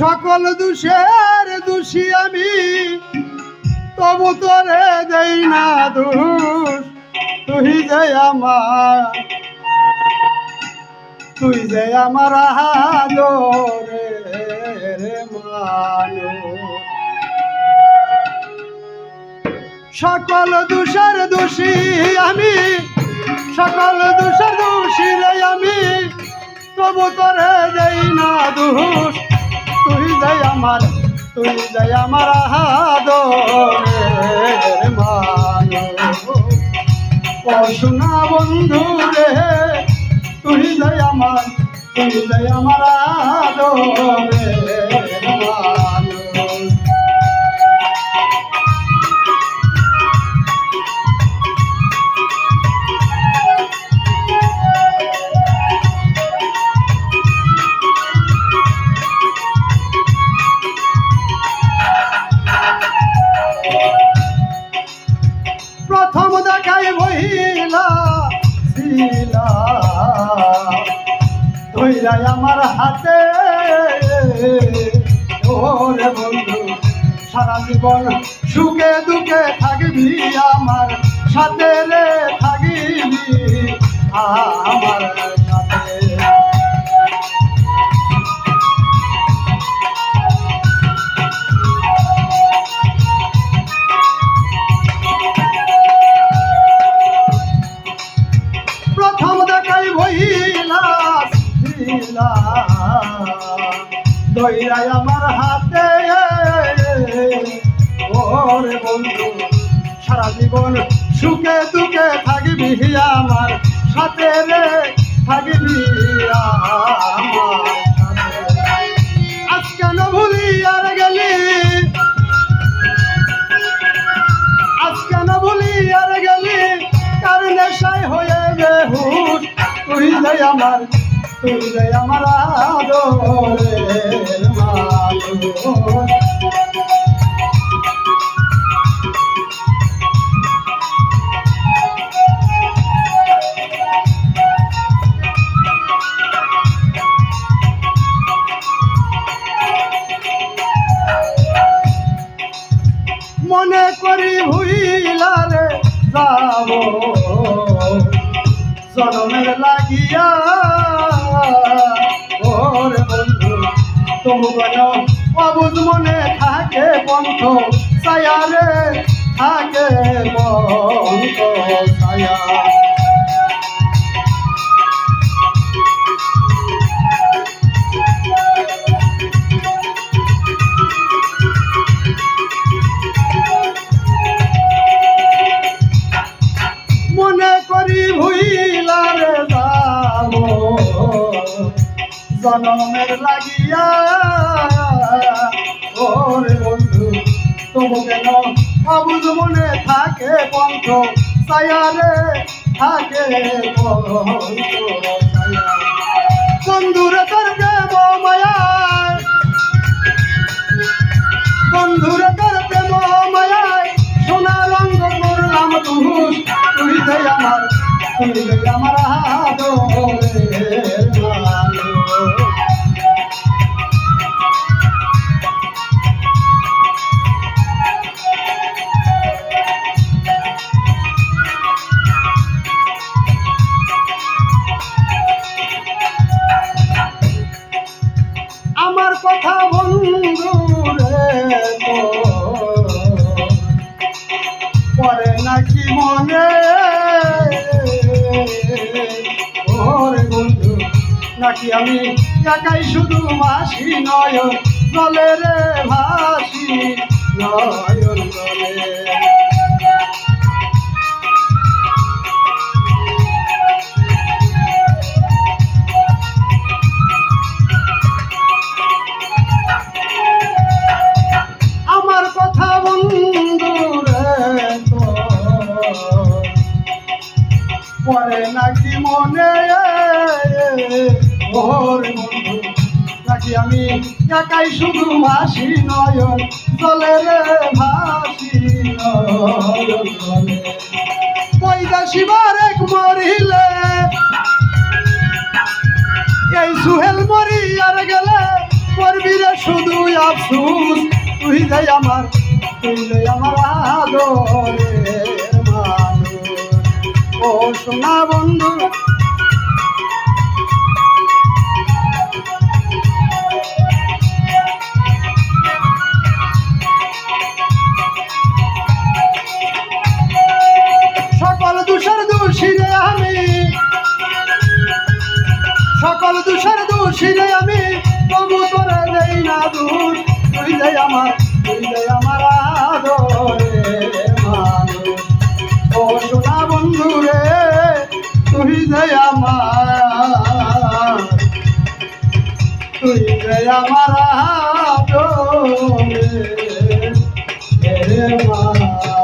সকল দোষের দোষী আমি। তবু তোরে দেই না দোষ, তুই যে আমার, তুই যে আমার রে মানুষ। সকল দোষের দোষী আমি, সকল দোষের দোষী রে আমি, তবু তোরে দেই না দোষ যাই আমার, তুই যাই আমার আদরের সোনা বন্ধু রে, তুই যাই আমার, তুই যাই আমার আদরের ধৈরাই আমার হাতে। ওরে বন্ধু, সারা জীবন সুখে দুঃখে থাকবি আমার, সাথে রে থাকবি আমার। জীবন, সুখে দুঃখে থাকবি আমার সাথে রে, থাকবি আজকে ভুলি আর গেলি, আজকে না ভুলি আর গেলি, কার নেশায় হয়ে বেহুশ, তুই যাই আমার, তুই যাই আমার মনে করি ভুইলারে যাব। জনমের লাগিয়া, ওরে বন্ধু, তবু অবুজ মনে থাকে পন্থ ছায়ারে থাকে পন্থ ছায়া। জনমের লাগিয়া। ওরে বন্ধু তবু কেন অবুজ মনে থাকে পন্থ ছায়ারে থাকে বন্ধুরে তোর প্রেম মায়ায় বন্ধুরে তোর প্রেম মায়ায় সোনা রঙ্গ করলাম তুহুস তুই আমার আমার আদরের মানুষ। নাকি আমি একাই শুধু মাসি নয়ন জলে রে ভাসি? নয়ন জলে আমার কথা বন্ধু পরে নাকি মনে নাকি আমি একাই শুধু ভাসি নয়ন? জলে রে ভাসি শিবার এক মরিলে, এই সুহেল মরি আর গেলে করবি রে শুধু আফসুস। তুই যে আমার, তুই যে আমার আদরের মানুষ। ও সোনা বন্ধু আমি। সকল দোষের দোষী রে আমি। তবু তোরে নেই না দূর তুই যে আমার, তুই যে আমার আদরে। ও সোনা বন্ধু রে, তুই যে আমার, তুই যে আমার আদরে মানুষ